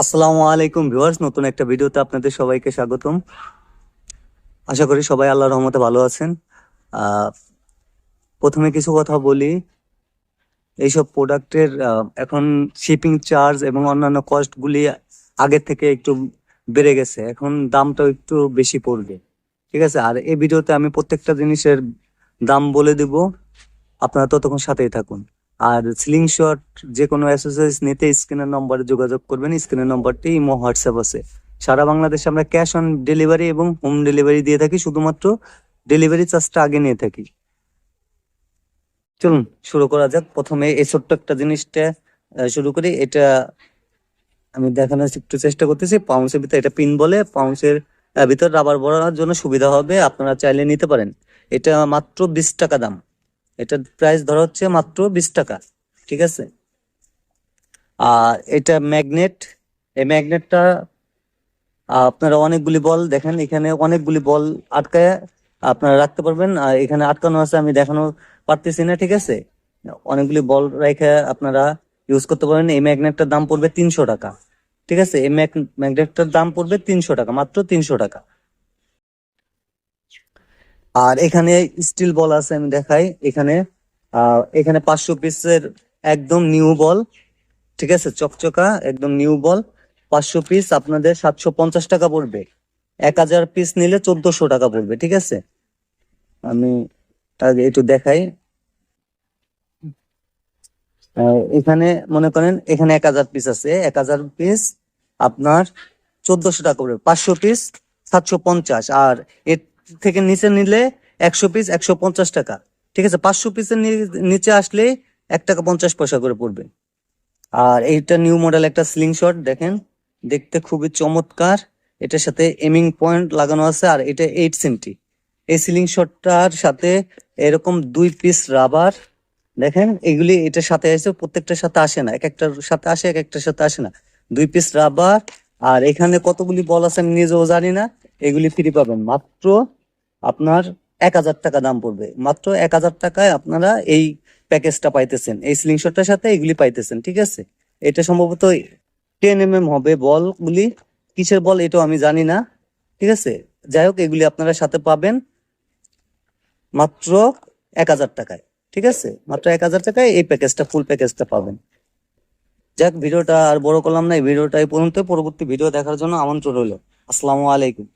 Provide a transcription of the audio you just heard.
আসসালামু আলাইকুম ভিউয়ার্স, নতুন একটা ভিডিওতে আপনাদের সবাইকে স্বাগতম। আশা করি সবাই আল্লাহর রহমতে ভালো আছেন। প্রথমে কিছু কথা বলি। এইসব প্রোডাক্টের এখন শিপিং চার্জ এবং অন্যান্য কস্টগুলি আগের থেকে একটু বেড়ে গেছে। এখন দামটাও একটু বেশি পড়বে। ঠিক আছে? আর এই ভিডিওতে আমি প্রত্যেকটা জিনিসের দাম বলে দিব। আপনারা ততক্ষণ সাথেই থাকুন। আর সিলিং শট যে কোনো অ্যাসেসরিজ নিতে স্ক্রিনের নম্বরে যোগাযোগ করবেন। স্ক্রিনের নম্বরটি ইমো হোয়াটসঅ্যাপ আছে। সারা বাংলাদেশে আমরা ক্যাশ অন ডেলিভারি এবং হোম ডেলিভারি দিয়ে থাকি, শুধুমাত্র ডেলিভারি চার্জটা আগে নিয়ে থাকি। চলুন, শুরু করা যাক। প্রথমে এই ছোট্ট একটা জিনিসটা শুরু করি। এটা আমি দেখানোর একটু চেষ্টা করতেছি। পাউন্সের ভিতরে এটা পিন বলে পাউন্সের ভিতর রাবার ভরানোর জন্য সুবিধা হবে। আপনারা চাইলে নিতে পারেন। এটা মাত্র বিশ টাকা দাম। এটার প্রাইস ধরা হচ্ছে মাত্র বিশ টাকা, ঠিক আছে? আর এটা ম্যাগনেট এই ম্যাগনেটটা আপনারা অনেকগুলি বল দেখেন, এখানে অনেকগুলি বল আটকায় আপনারা রাখতে পারবেন। আর এখানে আটকানো আছে, আমি দেখানো পারতেছি না, ঠিক আছে? অনেকগুলি বল রেখে আপনারা ইউজ করতে পারেন। এই ম্যাগনেটটার দাম পড়বে তিনশো টাকা, ঠিক আছে? এই ম্যাগনেটটার দাম পড়বে তিনশো টাকা, মাত্র তিনশো টাকা। আর এখানে স্টিল বল আছে, আমি দেখাই। এখানে এখানে পাঁচশো পিসের একদম নিউ বল ঠিক আছে? চকচকা, একদম নিউ বল পাঁচশো পিস আপনাদের সাতশো পঞ্চাশ টাকা পড়বে। এক হাজার পিস নিলে চোদ্দশো টাকা পড়বে, ঠিক আছে? আমি আগে একটু দেখাই। এখানে মনে করেন, এখানে এক হাজার পিস আছে। এক হাজার পিস আপনার চোদ্দশো টাকা পড়বে, পাঁচশো পিস সাতশো পঞ্চাশ। আর এর থেকে নিচে নিলে একশো পিস একশো পঞ্চাশ টাকা। ঠিক আছে? পাঁচশো পিসের নিচে আসলে এক টাকা পঞ্চাশ পয়সা করে পড়বে। আর এইটা নিউ মডেল একটা স্লিং শট দেখেন? দেখতে খুবই চমৎকার। এটার সাথে এমিং পয়েন্ট লাগানো আছে, আর এটা এইট সেন্টি এই সিলিং শটটার সাথে এরকম দুই পিস রাবার দেখেন? এগুলি এটার সাথে আসে প্রত্যেকটার সাথে আসে না। এক একটার সাথে আসে, এক একটার সাথে আসে না। দুই পিস রাবার আর এখানে কতগুলি বল আছে আমি নিজেও জানি না। এগুলি ফ্রি পাবেন। মাত্র আপনার এক হাজার টাকা দাম পড়বে। মাত্র এক হাজার টাকায় আপনারা এই প্যাকেজটা পাইতেছেন। এই স্লিংশটটার সাথে এগুলি পাইতেছেন, ঠিক আছে? এটা সম্ভবত টেন এম এম হবে বলগুলি কিসের বল এটাও আমি জানি না, ঠিক আছে? যাই হোক, এগুলি আপনারা সাথে পাবেন মাত্র এক হাজার টাকায়, ঠিক আছে? মাত্র এক হাজার টাকায় এই প্যাকেজটা ফুল প্যাকেজটা পাবেন। যাক, ভিডিওটা আর বড় করলাম না, এই ভিডিওটা এই পর্যন্ত পরবর্তী ভিডিও দেখার জন্য আমন্ত্রণ রইল। আসসালামু আলাইকুম।